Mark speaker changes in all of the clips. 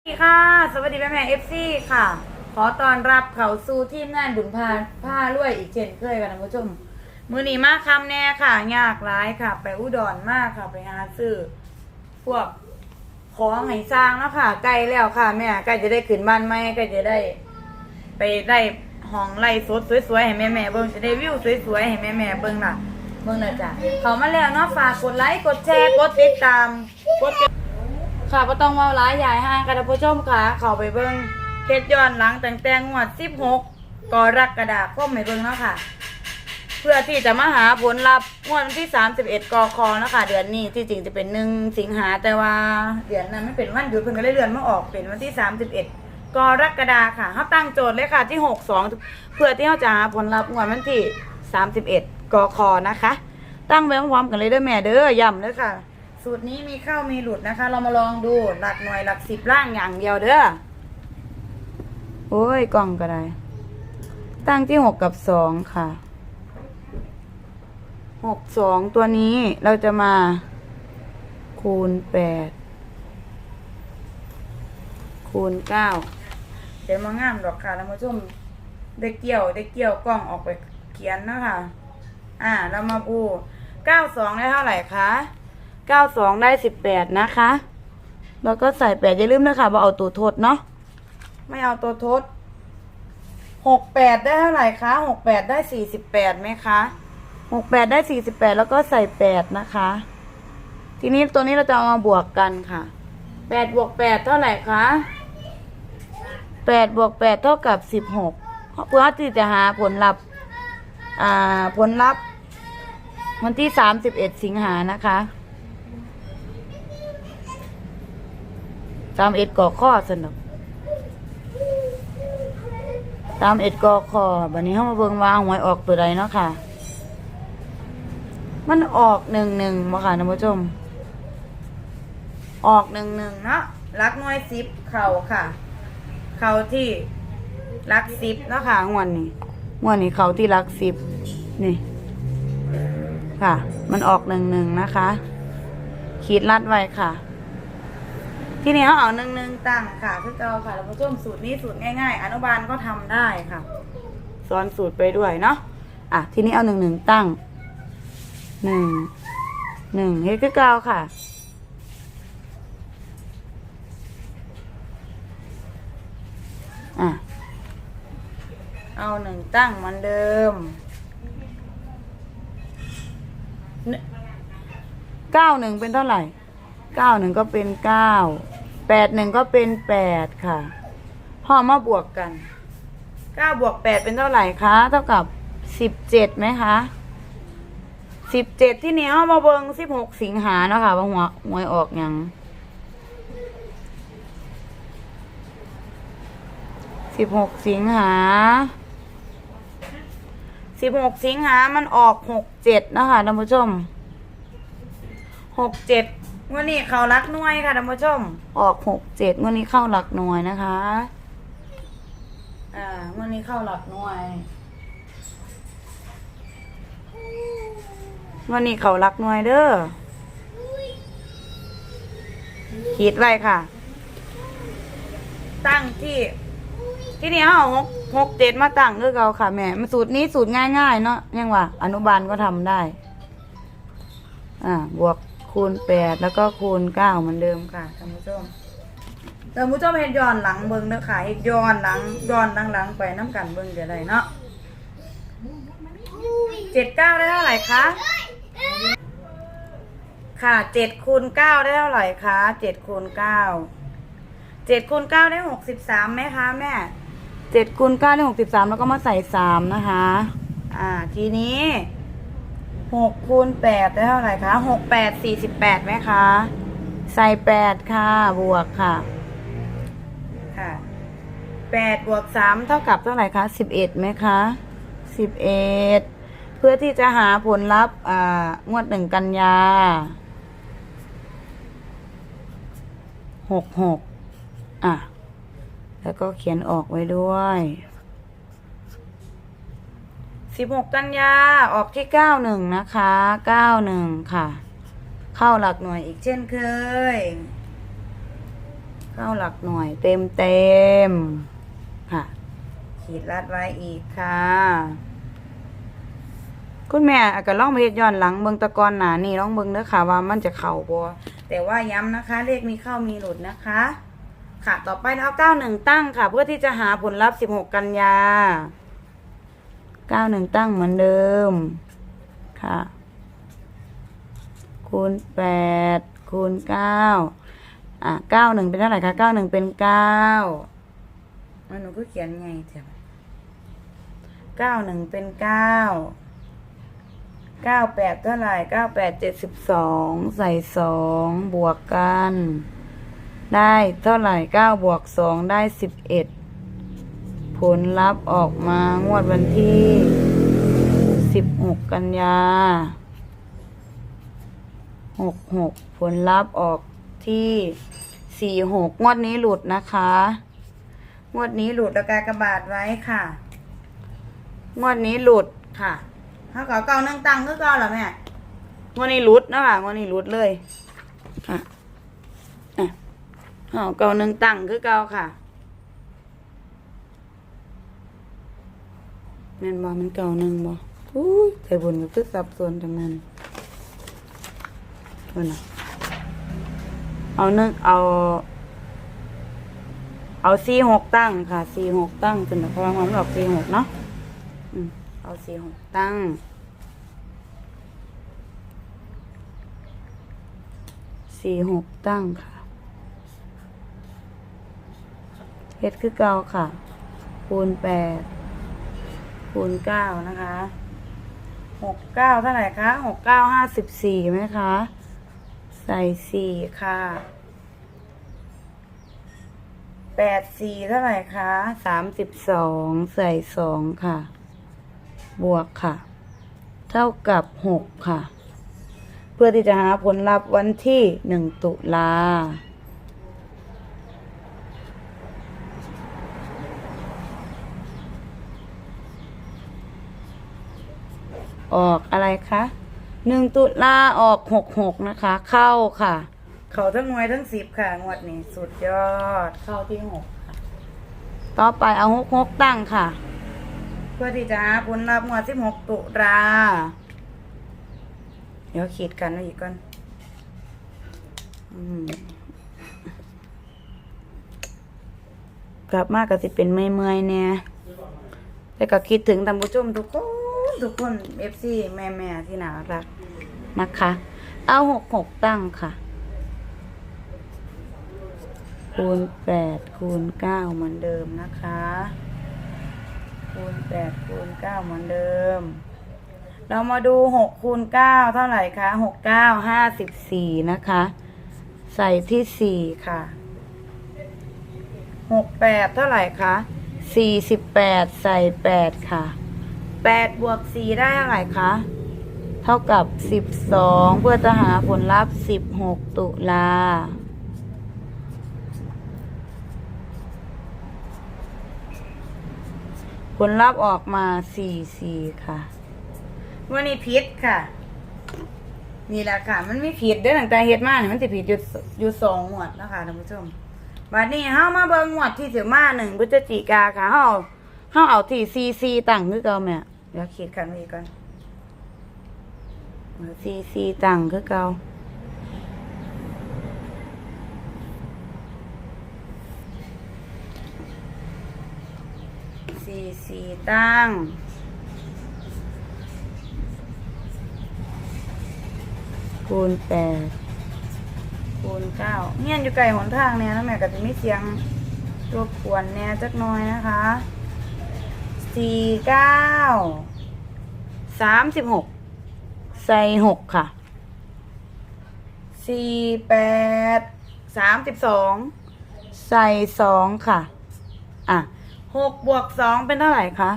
Speaker 1: สวัสดีค่ะ สวัสดีแม่แม่เอฟซีค่ะ ขอต้อนรับเขาสู่ทีมงานบุญพาผ้ารวยอีกเช่นเคยกันนะคุณผู้ชม มือหนีมาคำแน่ค่ะ ยากร้ายค่ะ ไปอุดรมากค่ะ ไปหาซื้อพวกของให้สร้างแล้วค่ะใกล้แล้วค่ะแม่ใกล้จะได้ขึ้นบ้านไหมใกล้จะได้ ไปได้ห้องไล่สดสวยๆให้แม่แม่เบิ่งจะได้วิวสวยๆให้แม่แม่เบิ่งน่ะเบิ่งน่ะจ้ะเขามาแล้วเนาะฝากกดไลค์กดแชร์กดติดตามกด ค่ะก็ต้องเว้าร้ายยายห้างค่ะท่าผู้ชมค่ะ เข้าไปเบิ่งเฮ็ดย้อนหลังแตั้งแต่งวด16กรกฎาคมให้เบิ่งเนาะค่ะ เพื่อที่จะมาหาผลลัพธ์งวดวันที่ 31กอคอนะคะ เดือนนี้ที่จริงจะเป็น1สิงหาแต่ว่าเดือนนั้นไม่เป็นวันหยุดเพิ่นก็เลยเลื่อนมาออกเป็นวันที่ 31กรกฎาค่ะเฮาตั้งโจทย์เลยค่ะที่ 62 เพื่อที่เฮาจะหาผลลัพธ์งวดวันที่ 31กอคอนะคะ ตั้งไว้พร้อมกันเลยเด้อแม่เด้อย้ำเด้อค่ะ สูตรนี้มีเข้ามีหลุดนะคะ เรามาลองดูหลักหน่วยหลักสิบล่างอย่างเดียวเด้อโอ้ยกล่องก็ได้ ตั้งที่หกกับสองค่ะหกสองตัวนี้เราจะมา คูณแปดคูณเก้าเดี๋ยวมางามดอกค่ะแล้วมาชมได้เกี่ยวได้เกี่ยวกล้องออกไปเขียนนะคะ อ่า เรามาปูเก้าสองได้เท่าไหร่คะ เก้าสองได้สิบแปดนะคะ แล้วก็ใส่แปดอย่าลืมนะคะว่าเอาตัวทดเนาะไม่เอาตัวทดหกแปดได้เท่าไหร่คะหกแปดได้สี่สิบแปดไหมคะหกแปดได้สี่สิบแปดแล้วก็ใส่แปดนะคะ ทีนี้ตัวนี้เราจะเอามาบวกกันค่ะแปดบวกแปดเท่าไหร่คะแปดบวกแปดเท่ากับสิบหกเพื่อที่จะหาผลลัพธ์อ่าผลลัพธ์วันที่สามสิบเอ็ดสิงหานะคะ ตามเอ็ดก่อข้อสนุกตามเอ็ดก่อคอบันนี้เขามาเบิ่งวางหวยออกตัวใดเนาะค่ะ มันออกหนึ่งหนึ่งมาค่ะท่านผู้ชม ออกหนึ่งหนึ่งเนาะรักน่วยสิบเข่าค่ะ เข่าที่รักสิบเนาะค่ะงวดนี้งวดนี้เข่าที่รักสิบนี่ ค่ะ มันออกหนึ่งหนึ่งนะคะ ขีดลัดไว้ค่ะ ทีนี้เขาเอาหนึ่งหนึ่งตั้งค่ะคือเก่าค่ะแล้วผู้มสูตรนี้สูตรง่าย ๆ อนุบาลก็ทำได้ค่ะสอนสูตรไปด้วยเนาะอะทีนี้เอาหนึ่งหนึ่งตั้งหนึ่งหนึ่งเฮ็ดคือเก่าค่ะอะเอาหนึ่งตั้งเหมือนเดิมเก้าหนึ่งเป็นเท่าไหร่เก้าหนึ่งก็เป็นเก้า แปดหนึ่งก็เป็นแปดค่ะ พ่อมาบวกกันเก้าบวกแปดเป็นเท่าไหร่คะ เท่ากับสิบเจ็ดไหมคะสิบเจ็ดที่เนี่เอามาเบิงสิบหกสิงหาเนาะค่ะว่าหัวหวยออกยังสิบหกสิงหาสิบหกสิงหามันออกหกเจ็ดนะคะท่านผู้ชมหกเจ็ด งวันนี้เข้ารักหน่วยค่ะท่านผู้ชม ออกหกเจ็ดงวันนี้เข้าหลักหน่วยนะคะ อ่างวันนี้เข้าหลักหน่วย วันนี้เขารักหน่วยเด้อขีดไว้ค่ะ ตั้งที่ ที่นี่เอาหกหกเจ็ดมาตั้งคือเขาค่ะแม่มันสูตรนี้สูตรง่ายๆเนาะยังว่า อนุบาลก็ทำได้ อ่า บวก คูณแปดแล้วก็คูณเก้าเหมือนเดิมค่ะท่านผู้ชมท่านผู้ชมเห็นย้อนหลังเบิ้งเด้อค่ะเห็นย้อนหลังย้อนหลังไปน้ำกันเบิ้งจะได้เนาะเจ็ดเก้าได้เท่าไหร่คะค่ะเจ็ดคูณเก้าได้เท่าไหร่คะเจ็ดคูณเก้าเจ็ดคูณเก้าได้หกสิบสามไหมคะแม่เจ็ดคูณเก้าได้หกสิบสามแล้วก็มาใส่สามนะคะ อ่า ทีนี้ หกคูณแปดได้เท่าไหร่คะหกแปดสี่สิบแปดไหมคะ ใส่แปดค่ะ บวกค่ะ ค่ะแปดบวกสามเท่ากับเท่าไหร่คะสิบเอ็ดไหมคะสิบเอ็ดเพื่อที่จะหาผลลัพธ์อ่างวดหนึ่งกันยาหกหกอะ แล้วก็เขียนออกไว้ด้วย สิบหกกันยาออกที่เก้าหนึ่งนะคะเก้าหนึ่งค่ะ เข้าหลักหน่วยอีกเช่นเคย เข้าหลักหน่วยเต็มเต็มค่ะ ขีดลัดไว้อีกค่ะ คุณแม่อาจก็ล่องไปเฮ็ดย้อนหลังเบิงตะกอนหนานี่ล่องเบิงเด้อค่ะ ว่ามันจะเข้าบ่แต่ว่าย้ำนะคะ เลขมีเข้ามีหลุดนะคะ ค่ะต่อไปเราเก้าหนึ่งตั้งค่ะ เพื่อที่จะหาผลลัพธ์สิบหกกันยา เก้าหนึ่งตั้งเหมือนเดิม ค่ะ คูณแปดคูณเก้าอะเก้าหนึ่งเป็นเท่าไหร่คะเก้าหนึ่งเป็นเก้ามันหนูก็เขียนไงเถอะเก้าหนึ่งเป็นเก้าเก้าแปดเท่าไหร่เก้าแปดเจ็ดสิบสองใส่สองบวกกัน ได้เท่าไหร่เก้าบวกสองได้สิบเอ็ด ผลลัพธ์ออกมางวดวันที่สิบหกกันยาหกหกผลลัพธ์ออกที่สี่หกงวดนี้หลุดนะคะ งวดนี้หลุดแล้วกากระบาดไว้ค่ะ งวดนี้หลุดค่ะถ้าเก่าเก่านั่งตังก็เก่าเหรอแม่งวดนี้หลุดนะคะงวดนี้หลุดเลยค่ะอะเอาเก่าหนึ่งตังคือเก่าค่ะ แม่นบ่มันเก่าหนึ่งบ่อุ้ยใจบุญก็คือสับส่วนจังนั้นเอานะเอาหนึ่งเอา เอาสี่หกตั้งค่ะสี่หกตั้งจนพลังความหลอกสี่หกเนาะอืมเอาสี่หกตั้งสี่หกตั้งค่ะเฮ็ดคือเก่าค่ะ คูณแปด คูณเก้านะคะหกเก้าเท่าไหร่คะหกเก้าห้าสิบสี่ไหมคะ ใส่สี่ค่ะแปดสี่เท่าไหร่คะสามสิบสองใส่สองค่ะ บวกค่ะ เท่ากับหกค่ะ เพื่อที่จะหาผลลัพธ์วันที่หนึ่งตุลา ออกอะไรคะหนึ่งตุลาออกหกหกนะคะ เข้าค่ะ เขาทั้งหน่วยทั้งสิบค่ะ งวดนี้สุดยอด เข้าที่หกค่ะ ต่อไปเอาหกหกตั้งค่ะ เพื่อที่จะหาผลลัพธ์งวดสิบหกตุลาเดี๋ยวขีดกันไว้อีกก่อนอืมกลับมาก็สิเป็นเมื่อยๆเนี่ยแต่ก็คิดถึงท่านผู้ชมทุกคน ทุกคนเอฟซีแม่แม่ที่น่ารักนะคะ เอาหกหกตั้งค่ะ คูณแปดคูณเก้าเหมือนเดิมนะคะ คูณแปดคูณเก้าเหมือนเดิม เรามาดูหกคูณเก้าเท่าไหร่คะหกเก้าห้าสิบสี่นะคะ ใส่ที่สี่ค่ะหกแปดเท่าไหร่คะสี่สิบแปดใส่แปดค่ะ แปดบวกสี่ได้เท่าไหร่คะ เท่ากับสิบสองเพื่อจะหาผลลัพธ์สิบหกตุลาผลลัพธ์ออกมาสี่สี่ค่ะวันนี้ผิดค่ะ นี่แหละค่ะ มันไม่ผิดเด้อตั้งแต่เฮ็ดมาเนี่ยมันจะผิดอยู่อยู่สองหมวดนะคะท่านผู้ชมบัดนี้เฮามาเบิ่งงวดที่สิมาหนึ่งพฤศจิกาค่ะเฮาเฮาเอาที่ซีซีตั้งคือเก่าแม่ เดี๋ยวคิดกันวีก่อนซีซีตั้งคือเก่าซีซีตั้งคูณแปดคูณเก้าเงียอยู่ไกลหนทางเนี่ยนะแม่ก็จะไมีเสียงรบกวนแน่จักน่อยนะคะ สี่เก้าสามสิบหกใส่หกค่ะสี่แปดสามสิบสองใส่สองค่ะ อะหกบวกสองเป็นเท่าไหร่คะ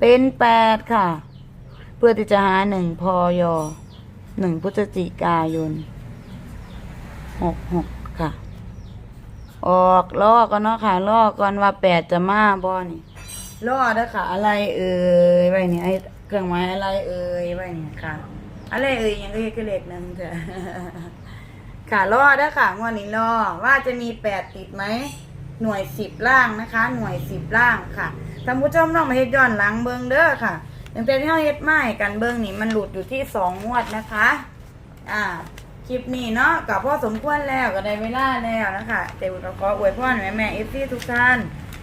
Speaker 1: เป็นแปดค่ะ เพื่อที่จะหาหนึ่งพอยหนึ่งพฤศจิกายนหกหกค่ะ ออกลอก่อนเนาะค่ะลอก่อนว่าแปดจะมาบ่นี่ ล่อด้ค่ะ อะไรเอ่ยไว้นี่ไอ้เครื่องหมายอะไรเอ่ยไว้นี่ยค่ะ อะไรเอ่ยยังก็คือเลขหนึ่งเถอะค่ะรอด้ค่ะงวดนี้รอว่าจะมีแปดติดไหมหน่วยสิบล่างนะคะ หน่วยสิบล่างค่ะท่านผู้ชมน้องมาเฮ็ดย้อนหลังเบิงเด้อค่ะตั้งแต่ที่เราเฮ็ดไม้กันเบิงนี่มันหลุดอยู่ที่สองงวดนะคะ อ่าคลิปนี้เนาะกับพ่อสมควรแล้วก็ได้เวลาแล้วนะคะเดี๋ยวเราขออวยพรแม่แม่เอฟซีทุกท่าน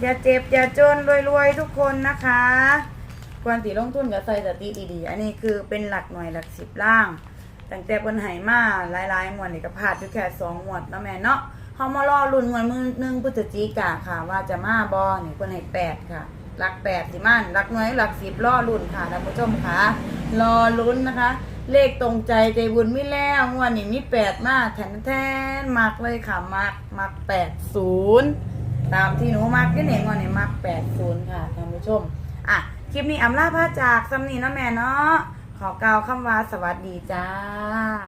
Speaker 1: อย่าเจ็บ อย่าจนรวยๆ ทุกคนนะคะควรตีลงทุนกับใส่สติดีๆ อันนี้คือเป็นหลักหน่วยหลักสิบล่างตั้งแต่บนไหมาหลายๆงวดนี่ก็พลาดอยู่แค่สองงวดนาะแม่เนาะเขามารอลุ้นงวดมือหนึ่งพฤศจิกาค่ะ ว่าจะมาบอนี่คนให้แปดค่ะหลักแปดสิมันหลักหน่วยหลักสิบรอลุ้นค่ะท่านผู้ชมค่ะรอลุ้นนะคะ เลขตรงใจใจบุญไม่แล้วงวดนี้มีแปดมากแทนแทนมักเลยค่ะมักมักแปดศูนย์ ตามที่หนูมักที่เน่งวันนี้มักแปดศูนย์ค่ะท่านผู้ชม อะ คลิปนี้อำลาพาจากซัมนีเนาะแม่เนาะขอกล่าวคำว่าสวัสดีจ้า